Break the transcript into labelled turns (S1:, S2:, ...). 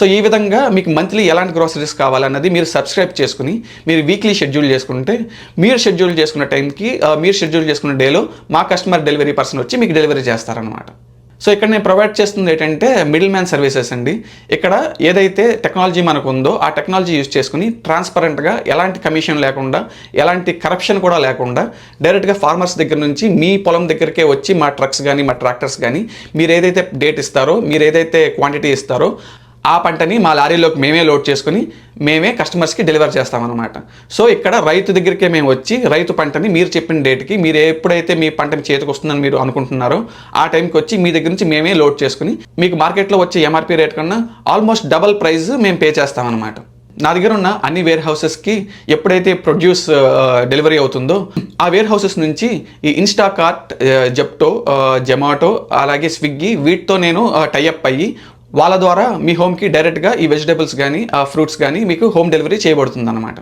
S1: So ఈ విధంగా మీకు మంత్లీ ఎలాంటి గ్రోసరీస్ కావాలన్నది మీరు సబ్స్క్రైబ్ చేసుకుని మీరు వీక్లీ షెడ్యూల్ చేసుకుంటే మీరు షెడ్యూల్ చేసుకున్న టైంకి మీరు షెడ్యూల్ చేసుకున్న డేలో మా కస్టమర్ డెలివరీ పర్సన్ వచ్చి మీకు డెలివరీ చేస్తారనమాట సో ఇక్కడ నేను ప్రొవైడ్ చేస్తుంది ఏంటంటే మిడిల్ మ్యాన్ సర్వీసెస్ అండి. ఇక్కడ ఏదైతే టెక్నాలజీ మనకు ఉందో ఆ టెక్నాలజీ యూజ్ చేసుకుని ట్రాన్స్పరెంట్గా ఎలాంటి కమిషన్ లేకుండా ఎలాంటి కరప్షన్ కూడా లేకుండా డైరెక్ట్గా ఫార్మర్స్ దగ్గర నుంచి మీ పొలం దగ్గరికే వచ్చి మా ట్రక్స్ కానీ మా ట్రాక్టర్స్ కానీ మీరు ఏదైతే డేట్ ఇస్తారో మీరు ఏదైతే క్వాంటిటీ ఇస్తారో ఆ పంటని మా లారీలోకి మేమే లోడ్ చేసుకుని మేమే కస్టమర్స్కి డెలివర్ చేస్తామన్నమాట. సో ఇక్కడ రైతు దగ్గరికే మేము వచ్చి రైతు పంటని మీరు చెప్పిన డేట్కి మీరు ఎప్పుడైతే మీ పంటని చేతికి వస్తుందని మీరు అనుకుంటున్నారో ఆ టైంకి వచ్చి మీ దగ్గర నుంచి మేమే లోడ్ చేసుకుని మీకు మార్కెట్లో వచ్చే ఎంఆర్పి రేట్ కన్నా ఆల్మోస్ట్ డబల్ ప్రైస్ మేము పే చేస్తామన్నమాట. నా దగ్గర ఉన్న అన్ని వేర్ హౌసెస్కి ఎప్పుడైతే ప్రొడ్యూస్ డెలివరీ అవుతుందో ఆ వేర్ హౌసెస్ నుంచి ఈ ఇన్స్టాకార్ట్ జెప్టో జొమాటో అలాగే స్విగ్గీ వీటితో నేను టైఅప్ అయ్యి వాళ్ళ ద్వారా మీ హోమ్కి డైరెక్ట్గా ఈ వెజిటేబుల్స్ కానీ ఫ్రూట్స్ కానీ మీకు హోమ్ డెలివరీ చేయబడుతుంది అనమాట